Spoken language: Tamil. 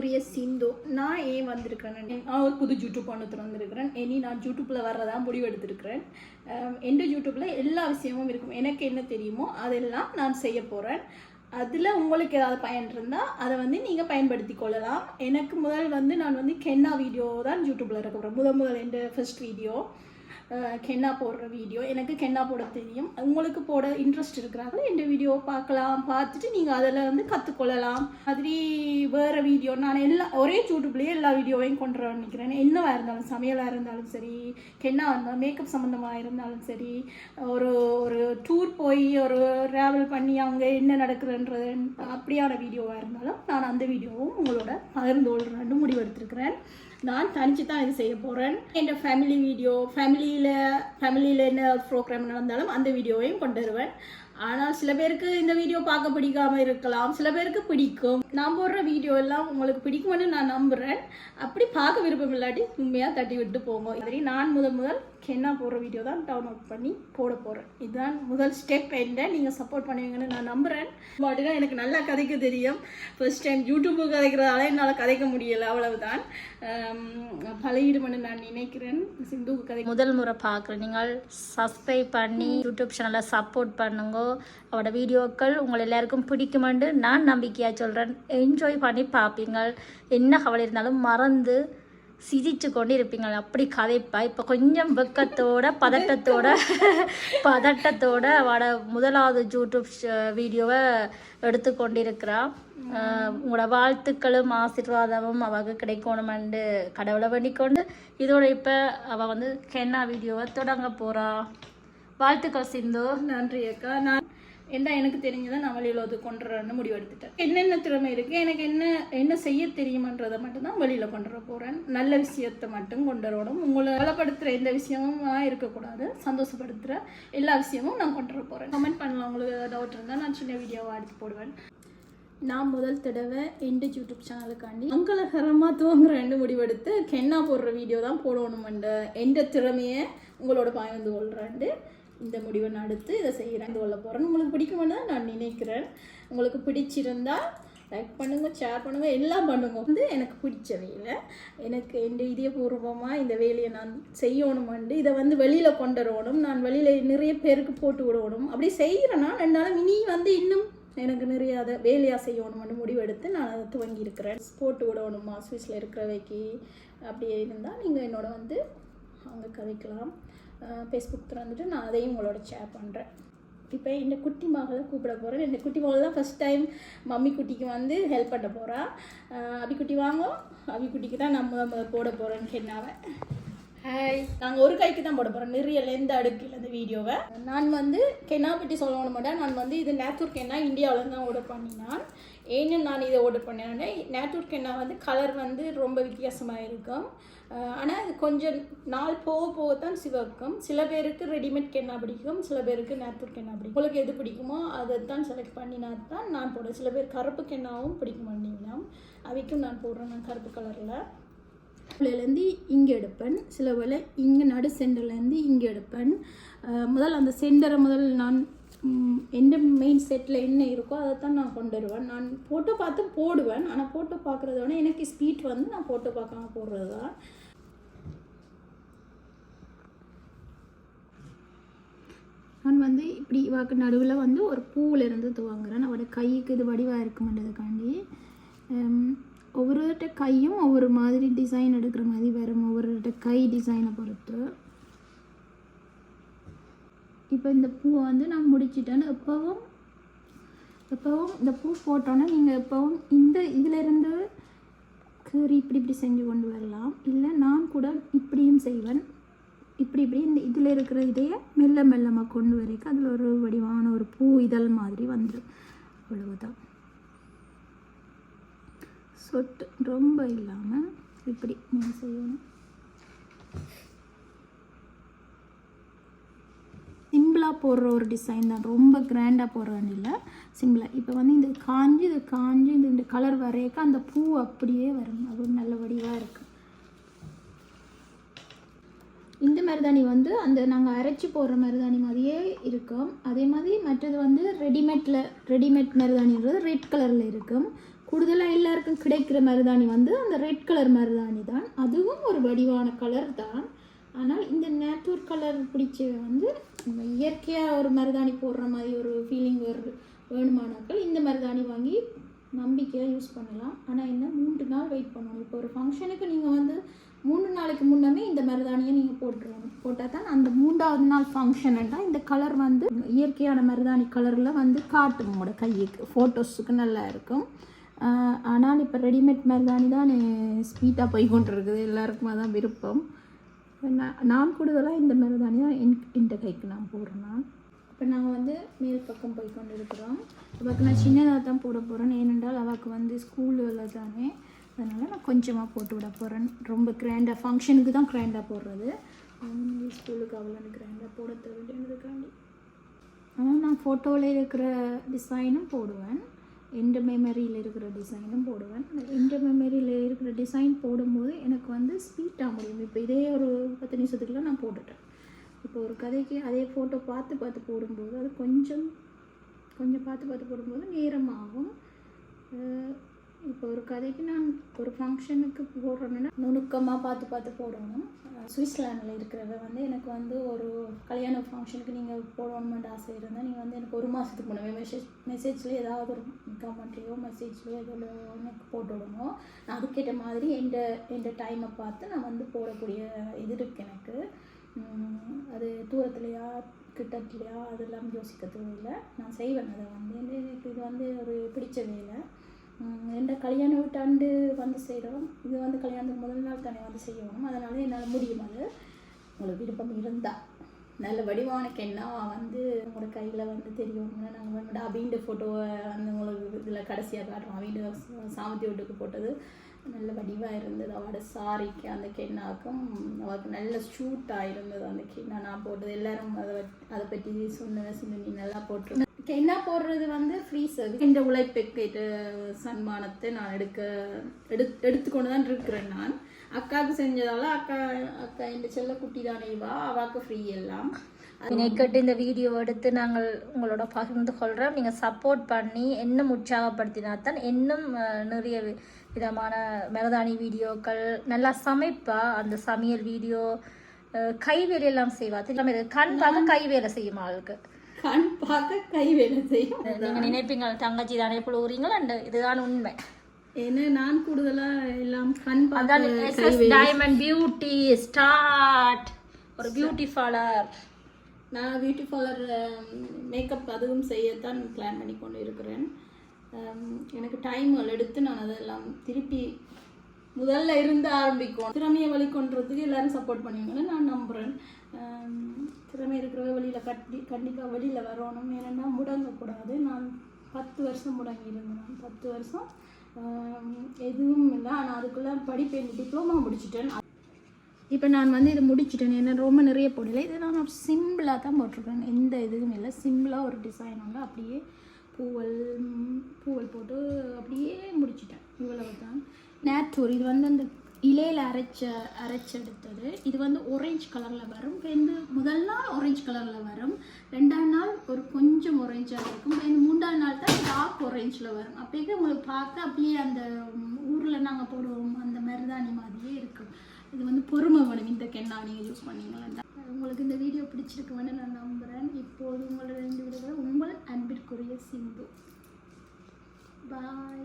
அன்புக்குரிய சிந்து நான் ஏன் வந்திருக்கிறேன் நான் ஒரு புது யூடியூப் ஒன்று திறந்திருக்கிறேன். இனி நான் யூடியூப்பில் வர்றதான் முடிவு எடுத்திருக்கிறேன். எந்த யூடியூப்பில் எல்லா விஷயமும் இருக்கும். எனக்கு என்ன தெரியுமோ அதெல்லாம் நான் செய்ய போகிறேன் அதில் உங்களுக்கு ஏதாவது பயன் இருந்தால் அதை வந்து நீங்கள் பயன்படுத்தி கொள்ளலாம். எனக்கு முதல் வந்து நான் வந்து கென்னா வீடியோ தான் யூடியூப்பில் இருக்க போகிறேன் முதல் முதல் எந்த ஃபஸ்ட் வீடியோ கென்னா போடுற வீடியோ எனக்கு கென்னா போட தெரியும். உங்களுக்கு போட இன்ட்ரெஸ்ட் இருக்கிறாங்களோ? இந்த வீடியோ பார்க்கலாம். பார்த்துட்டு நீங்கள் அதில் வந்து கற்றுக்கொள்ளலாம் மாதிரி வேறு வீடியோ நான் எல்லா ஒரே யூடியூப்லேயே எல்லா வீடியோவையும் கொண்டு வர நினைக்கிறேன். என்னவாக இருந்தாலும் சமையலாக இருந்தாலும் சரி கென்னா இருந்தாலும் மேக்கப் சம்மந்தமாக இருந்தாலும் சரி ஒரு ஒரு டூர் போய் ஒரு ட்ராவல் பண்ணி அங்கே என்ன நடக்குதுன்றது அப்படியான வீடியோவாக இருந்தாலும் நான் அந்த வீடியோவும் உங்களோட பகிர்ந்து கொள்கிறேன்னு முடிவெடுத்திருக்கிறேன். நான் தனிச்சு தான் இது செய்ய போகிறேன் என் ஃபேமிலி வீடியோ ஃபேமிலியில் ஃபேமிலியில் என்ன ப்ரோக்ராம் நடந்தாலும் அந்த வீடியோவையும் கொண்டு வருவேன். ஆனால் சில பேருக்கு இந்த வீடியோ பார்க்க பிடிக்காம இருக்கலாம். சில பேருக்கு பிடிக்கும். நான் போடுற வீடியோ எல்லாம் உங்களுக்கு பிடிக்கும்னு நான் நம்புகிறேன் அப்படி பார்க்க விருப்பம் இல்லாட்டி உண்மையாக தட்டி விட்டு போங்க. மாதிரி நான் முதல் முதல் கென்னா போடுற வீடியோ தான் டவுன்லோட் பண்ணி போட போகிறேன் இதுதான் முதல் ஸ்டெப் என்ன நீங்கள் சப்போர்ட் பண்ணுவீங்கன்னு நான் நம்புகிறேன் பாட்டுனா எனக்கு நல்லா கதைக்க தெரியும். ஃபர்ஸ்ட் டைம் யூடியூப்பு கதைக்கிறதால என்னால் கதைக்க முடியலை அவ்வளவுதான். பழகிடுமென்னு நான் நினைக்கிறேன். சிந்துக்கு கதை முதல் முறை பார்க்குறேன். நீங்கள் சப்ஸ்கிரைப் பண்ணி யூடியூப் சேனலை சப்போர்ட் பண்ணுங்க. அவரோட வீடியோக்கள் உங்கள் எல்லாருக்கும் பிடிக்குமென்று நான் நம்பிக்கையாக சொல்கிறேன் என்ஜாய் பண்ணி பார்ப்பீங்க என்ன கவலை இருந்தாலும் மறந்து சிரிச்சு கொண்டு இருப்பீங்க அப்படி கதைப்பா. இப்போ கொஞ்சம் வெக்கத்தோட பதட்டத்தோட பதட்டத்தோட அவட முதலாவது யூடியூப் வீடியோவை எடுத்து கொண்டிருக்கிறா. ஆஹ் உங்களோட வாழ்த்துக்களும் ஆசீர்வாதமும் அவக்கு கிடைக்கணுமெண்டு கடவுளை வேண்டிக்கொண்டு இதோட இப்போ அவள் வந்து கென்னா வீடியோவை தொடங்க போகிறா வாழ்த்துக்கள் சிந்து. நன்றி அக்கா. நான் ஏண்டா எனக்கு தெரிஞ்சதை நான் வெளியில் அது கொண்டுறேன்னு முடிவெடுத்துட்டேன். என்னென்ன திறமை இருக்குது எனக்கு என்ன என்ன செய்ய தெரியுமன்றதை மட்டும்தான் வழியில் வெளியில் கொண்டு வர போகிறேன் நல்ல விஷயத்தை மட்டும் கொண்டு வரணும் உங்களை பலப்படுத்துகிற எந்த விஷயமும் இருக்கக்கூடாது. சந்தோஷப்படுத்துகிற எல்லா விஷயமும் நான் கொண்டுற போகிறேன் கமெண்ட் பண்ணலாம். உங்களுக்கு டவுட் இருந்தால் நான் சின்ன வீடியோவை எடுத்து போடுவேன். நான் முதல் தடவை எந்த யூடியூப் சேனலுக்காண்டி மங்களகரமாக துவங்குறேன்னு முடிவெடுத்து கென்னா போடுற வீடியோ தான் போடணுமென்ற எந்த திறமையை உங்களோட பயம் வந்து கொள்கிறேன் இந்த முடிவை நான் எடுத்து இதை செய்கிறேன். கொள்ள போகிறேன் உங்களுக்கு பிடிக்குமென்னு தான் நான் நினைக்கிறேன். உங்களுக்கு பிடிச்சிருந்தா லைக் பண்ணுங்கள் ஷேர் பண்ணுங்கள் எல்லாம் பண்ணுங்கள் வந்து எனக்கு பிடிச்ச வேலை. எனக்கு என் இதயபூர்வமாக இந்த வேலையை நான் செய்யணுமெண்டு இதை வந்து வெளியில் கொண்டு வரணும் நான் வெளியில் நிறைய பேருக்கு போட்டு விடணும். அப்படி செய்கிறேன்னா என்னால் இனி வந்து இன்னும் எனக்கு நிறைய அதை வேலையாக செய்யணும்னு முடிவெடுத்து நான் அதை துவங்கியிருக்கிறேன் போட்டு விடணுமா? சுவிஸில் இருக்கிறவைக்கு அப்படியே இருந்தால் நீங்கள் என்னோட வந்து அங்கே கதைக்கலாம். ஃபேஸ்புக் திறந்துட்டு நான் அதையும் உங்களோட ஷேர் பண்ணுறேன் இப்போ இந்த குட்டி மகளை கூப்பிட போகிறேன் இந்த குட்டி மகள் தான் ஃபஸ்ட் டைம் மம்மி குட்டிக்கு வந்து ஹெல்ப் பண்ண போகிறா அபி குட்டி வாங்கோ. அபி குட்டிக்கு தான் நான் முத போட போகிறேன்னு சொன்னாவை. ஹாய் நாங்கள் ஒரு கைக்கு தான் போட போகிறோம் நிறைய லெந்த அடுக்கில் இந்த வீடியோவை நான் வந்து கென்னா பற்றி சொல்லணும் மாட்டேன் நான் வந்து இது நேத்தூர் கென்னா இந்தியாவில் தான் ஆர்டர் பண்ணினான். ஏன்னு நான் இதை ஆர்டர் பண்ணேன்னா. நேத்தூர் கென்னா வந்து கலர் வந்து ரொம்ப வித்தியாசமாக இருக்கும். ஆனால் அது கொஞ்சம் நாள் போக போக தான் சிவக்கும். சில பேருக்கு ரெடிமேட் கென்னா பிடிக்கும் சில பேருக்கு நேத்தூர் கென்னா பிடிக்கும். உங்களுக்கு எது பிடிக்குமோ அதை தான் செலக்ட் பண்ணினா தான் நான் போடுறேன் சில பேர் கருப்பு கென்னாவும் பிடிக்கும் பண்ணிங்கன்னா அவைக்கும் நான் போடுறேன் நான் கருப்பு கலரில் இருந்து இங்கே எடுப்பேன். சில வேலை இங்கே நடு சென்டர்லேருந்து இங்கே எடுப்பேன். முதல் அந்த சென்டரை முதல் நான் எந்த மெயின் செட்டில் என்ன இருக்கோ அதை தான் நான் கொண்டு வருவேன். நான் ஃபோட்டோ பார்த்து போடுவேன். ஆனால் ஃபோட்டோ பார்க்குறத விட எனக்கு ஸ்பீட் வந்து நான் ஃபோட்டோ பார்க்காம போடுறது தான். நான் வந்து இப்படி வாக்கு நடுவில் வந்து ஒரு பூவில் இருந்து துவங்குறேன். அவட கைக்கு இது வடிவாக இருக்குமென்றதுக்காண்டி. ஒவ்வொருவர்கிட்ட கையும் ஒவ்வொரு மாதிரி டிசைன் எடுக்கிற மாதிரி வரும். ஒவ்வொருவர்கிட்ட கை டிசைனை பொறுத்து. இப்போ இந்த பூவை வந்து நான் முடிச்சிட்டேன் எப்போவும் எப்போவும் இந்த பூ போட்டோன்னே நீங்கள் எப்போவும் இந்த இதிலிருந்து கீறி இப்படி இப்படி செஞ்சு கொண்டு வரலாம். இல்லை நான் கூட இப்படியும் செய்வேன். இப்படி இப்படி இந்த இதில் இருக்கிற இதையே மெல்ல மெல்லமாக கொண்டு வரைக்கும் அதில் ஒரு வடிவான ஒரு பூ இதழ் மாதிரி வந்துடும் அவ்வளவுதான். சொட்டு ரொம்ப இல்லாமல் இப்படி நீங்கள் செய்யணும். சிம்பிளாக போடுற ஒரு டிசைன் தான். ரொம்ப கிராண்டாக போடுறதுன்னு இல்லை. சிம்பிளாக இப்போ வந்து இந்த காஞ்சி இது காஞ்சி இந்த இந்த கலர் வரையக்க அந்த பூ அப்படியே வரும் அது ஒரு நல்ல வடிவாக இருக்குது இந்த மருதாணி வந்து அந்த நாங்கள் அரைச்சி போடுற மருதாணி மாதிரியே இருக்கும். அதே மாதிரி மற்றது வந்து ரெடிமேட்டில் ரெடிமேட் மருதாணின்றது ரெட் கலரில் இருக்கும். கூடுதலாக எல்லாருக்கும் கிடைக்கிற மருதாணி வந்து அந்த ரெட் கலர் மருதாணி தான் அதுவும் ஒரு வடிவான கலர் தான். ஆனால் இந்த நேச்சர் கலர் பிடிச்ச வந்து நம்ம இயற்கையாக ஒரு மருதாணி போடுற மாதிரி ஒரு ஃபீலிங் ஒரு வேணுமானாக்கள் இந்த மருதாணி வாங்கி நம்பிக்கையாக யூஸ் பண்ணலாம். ஆனால் என்ன மூன்று நாள் வெயிட் பண்ணணும். இப்போ ஒரு ஃபங்க்ஷனுக்கு நீங்கள் வந்து மூணு நாளைக்கு முன்னமே இந்த மருதாணியை நீங்கள் போட்டுருவோம் போட்டால் தான் அந்த மூன்றாவது நாள் ஃபங்க்ஷனுன்னா இந்த கலர் வந்து இயற்கையான மருதாணி கலரில் வந்து காட்டும். உங்களோட கையுக்கு ஃபோட்டோஸுக்கு நல்லா இருக்கும். ஆனால் இப்போ ரெடிமேட் மருதாணி தான் ஸ்வீட்டாக போய் கொண்டிருக்குது. இருக்குது தான் விருப்பம். நான் நான் கூடுதலாக இந்த மருதாணி தான் என் இந்த கைக்கு நான் போடுறேன் நான். இப்போ நாங்கள் வந்து மேல் பக்கம் போய் கொண்டு இருக்கிறோம் அவளுக்கு நான் சின்னதாக தான் போட போகிறேன் ஏனென்றால் அவளுக்கு வந்து ஸ்கூலில் தானே. அதனால் நான் கொஞ்சமாக போட்டு விட போகிறேன் ரொம்ப கிராண்டாக ஃபங்க்ஷனுக்கு தான் கிராண்டாக போடுறது. ஸ்கூலுக்கு அவ்வளோ கிராண்டாக போட தேவைன்றதுக்காண்டி ஆனால் நான் ஃபோட்டோவில் இருக்கிற டிசைனும் போடுவேன். எந்த மெமரியில் இருக்கிற டிசைனும் போடுவேன். எந்த மெமரியில் இருக்கிற டிசைன் போடும்போது எனக்கு வந்து ஸ்வீட்டாக முடியும். இப்போ இதே ஒரு பத்து நிமிஷத்துக்குள்ள நான் போட்டுட்டேன். இப்போ ஒரு கதைக்கு அதே ஃபோட்டோ பார்த்து பார்த்து போடும்போது அது கொஞ்சம் கொஞ்சம் பார்த்து பார்த்து போடும்போது நேரமாகும். இப்போ ஒரு கதைக்கு நான் ஒரு ஃபங்க்ஷனுக்கு போடுறேன்னா நுணுக்கமாக பார்த்து பார்த்து போடணும். சுவிட்சர்லாண்டில் இருக்கிறத வந்து எனக்கு வந்து ஒரு கல்யாண ஃபங்க்ஷனுக்கு நீங்கள் போடணுமெண்ட் ஆசை இருந்தால் நீங்கள் வந்து எனக்கு ஒரு மாதத்துக்கு முன்னாடி மெசேஜ் மெசேஜ்லேயே ஏதாவது ஒரு கமெண்ட்லேயோ மெசேஜ்லேயோ ஏதோ எனக்கு போட்டு விடணும். நான் அதுக்கேற்ற மாதிரி எந்த எந்த டைமை பார்த்து நான் வந்து போடக்கூடிய இது இருக்குது எனக்கு. அது தூரத்துலையா கிட்டத்துலையா அதெல்லாம் யோசிக்க தேவையில்லை. நான் செய்வேன். அதை வந்து எனக்கு இது வந்து ஒரு பிடிச்ச வேலை. உம், கல்யாண வீட்டாண்டு வந்து செய்கிறோம் இது வந்து கல்யாணத்துக்கு முதல் நாள் தானே வந்து செய்யணும். அதனால என்னால் முடியும் அது. உங்களுக்கு விருப்பம் இருந்தால் நல்ல வடிவானுக்கு என்ன வந்து உங்களோட கையில் வந்து தெரியணும்னா நாங்கள் வந்து அபிண்ட ஃபோட்டோவை வந்து உங்களுக்கு இதில் கடைசியாக காட்டுறோம். அபிண்ட சாமத்தி வீட்டுக்கு போட்டது. நல்ல வடிவாக இருந்தது. அவளோட சாரிக்கு அந்த கென்னாக்கும் அவளுக்கு நல்ல ஷூட்டாக இருந்தது. அந்த கென்னா நான் போட்டது. எல்லாரும் அதை அதை பற்றி சொன்ன சிந்தனி நல்லா போட்டிருந்தேன் கென்னா போடுறது வந்து? ஃப்ரீ சர்வீஸ் இந்த உழைப்புக்கு சன்மானத்தை நான் எடுக்க எடு எடுத்துக்கொண்டு தான் இருக்கிறேன் நான். அக்காவுக்கு செஞ்சதால அக்கா அக்கா இந்த செல்ல குட்டி தானே வா அவாக்கு ஃப்ரீ எல்லாம். இணைக்கட்டு இந்த வீடியோ எடுத்து நாங்கள் உங்களோட பகிர்ந்து கொள்கிறோம் நீங்கள் சப்போர்ட் பண்ணி இன்னும் உற்சாகப்படுத்தினா தான் இன்னும் நிறைய விதமான மருதாணி வீடியோக்கள் நல்லா சமைப்பா அந்த சமையல் வீடியோ அஹ், கைவேலை எல்லாம் செய்வா. இருக்கு. கண் பார்க்க கைவேலை செய்யும் ஆளுக்கு கண் பார்க்க கை வேலை செய்யும். நீங்கள் நினைப்பீங்க தங்கச்சி தானே புழுவுறீங்களா இதுதான் உண்மை. ஏன்னா நான் கூடுதலா எல்லாம் கண் பார்க்க டைமண்ட் பியூட்டி ஸ்டார்ட் ஒரு பியூட்டி ஃபாலர் நான் பியூட்டி பார்லர் மேக்கப் அதுவும் செய்யத்தான் பிளான் பண்ணி கொண்டு இருக்கிறேன் ஹம், எனக்கு டைம்கள் எடுத்து நான் அதெல்லாம் திருப்பி முதல்ல இருந்து ஆரம்பிக்கும். திறமையை வழிகொண்டுறதுக்கு எல்லாரும் சப்போர்ட் பண்ணுவீங்கன்னு நான் நம்புகிறேன் வெளியில் கட்டி கண்டிப்பாக வெளியில் வரணும். ஏன்னா முடங்கக்கூடாது. நான் பத்து வருஷம் முடங்கி இருந்தேன் நான் பத்து வருஷம் எதுவும் இல்லை. ஆனால் அதுக்குள்ளே படிப்பு டிப்ளமா முடிச்சிட்டேன். இப்போ நான் வந்து இதை முடிச்சிட்டேன். ஏன்னா ரொம்ப நிறைய போடல இது நான் ஒரு சிம்பிளாக தான் போட்டிருக்கேன். எந்த இதுவும் இல்லை. சிம்பிளாக ஒரு டிசைன் வந்து அப்படியே பூவல் பூவல் போட்டு அப்படியே முடிச்சிட்டேன். இவ்வளவு தான் நேத்தூர் இது வந்து அந்த இலையில் அரைச்ச அரைச்செடுத்தது. இது வந்து ஒரேஞ்ச் கலரில் வரும். ரெண்டு முதல் நாள் ஒரேஞ்ச் கலரில் வரும். ரெண்டாம் நாள் ஒரு கொஞ்சம் ஒரேஞ்சாக இருக்கும். இந்த மூன்றாம் நாள் தான் டார்க் ஒரேஞ்சில் வரும். அப்படியே உங்களுக்கு பார்க்க அப்படியே அந்த ஊரில் நாங்கள் போடுவோம். அந்த மருதாணி மாதிரியே இருக்கும். இது வந்து பொறுமை வேணும் இந்த கெண்ணா நீங்கள் யூஸ் பண்ணீங்களா? உங்களுக்கு இந்த வீடியோ பிடிச்சிருக்குன்னு நான் நம்புகிறேன் இப்போது உங்களோட ரெண்டு விடுதலை உங்கள் அன்பிற்குரிய சிந்து பாய்